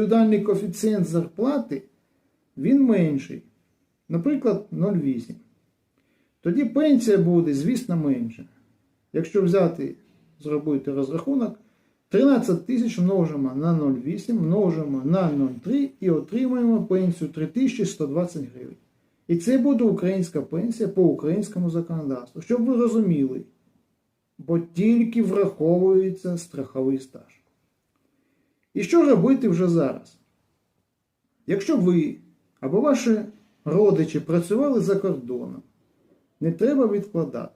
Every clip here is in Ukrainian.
індивідуальний коефіцієнт зарплати він менший, наприклад, 0,8. Тоді пенсія буде, звісно, менша. Якщо взяти, зробити розрахунок, 13 тисяч множимо на 0,8, множимо на 0,3 і отримаємо пенсію 3120 гривень. І це буде українська пенсія по українському законодавству. Щоб ви розуміли, бо тільки враховується страховий стаж. І що робити вже зараз? Якщо ви або ваші родичі працювали за кордоном, не треба відкладати.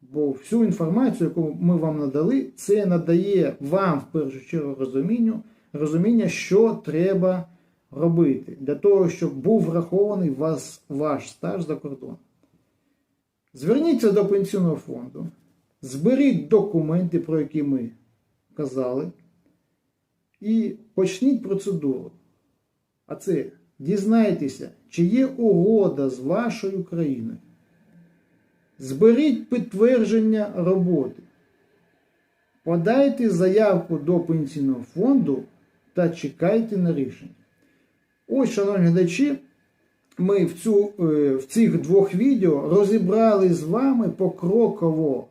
Бо всю інформацію, яку ми вам надали, це надає вам в першу чергу розумінню, розуміння, що треба робити для того, щоб був врахований вас, ваш стаж за кордоном. Зверніться до пенсійного фонду, зберіть документи, про які ми казали, і почніть процедуру. А це дізнайтеся, чи є угода з вашою країною. Зберіть підтвердження роботи. Подайте заявку до пенсійного фонду та чекайте на рішення. Ось, шановні глядачі, ми в, цю, е, в цих двох відео розібрали з вами покроково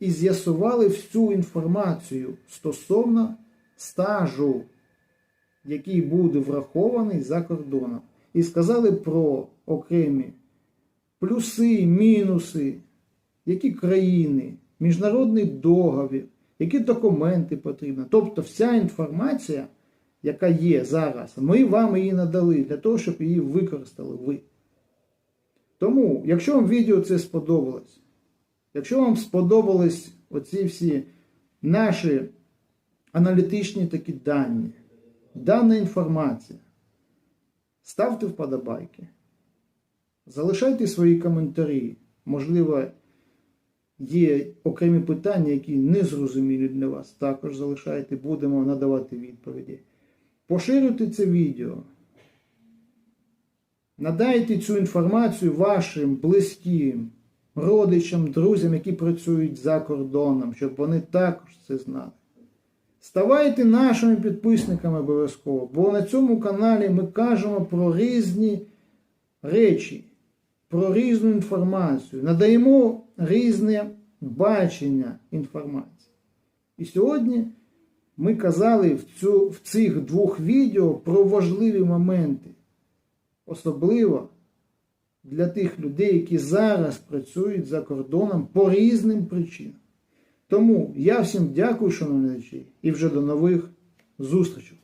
і з'ясували всю інформацію стосовно стажу, який буде врахований за кордоном. І сказали про окремі плюси, мінуси, які країни, міжнародний договір, які документи потрібні. Тобто вся інформація, яка є зараз, ми вам її надали для того, щоб її використали ви. Тому, якщо вам відео це сподобалось, якщо вам сподобались оці всі наші аналітичні такі дані, дана інформація, ставте вподобайки. Залишайте свої коментарі. Можливо, є окремі питання, які не зрозумілі для вас. Також залишайте, будемо надавати відповіді. Поширюйте це відео. Надайте цю інформацію вашим близьким, родичам, друзям, які працюють за кордоном, щоб вони також це знали. Ставайте нашими підписниками обов'язково, бо на цьому каналі ми кажемо про різні речі, про різну інформацію, надаємо різне бачення інформації. І сьогодні ми казали в, цю, в цих двох відео про важливі моменти, особливо для тих людей, які зараз працюють за кордоном по різним причинам. Тому я всім дякую, шановні і вже до нових зустрічей.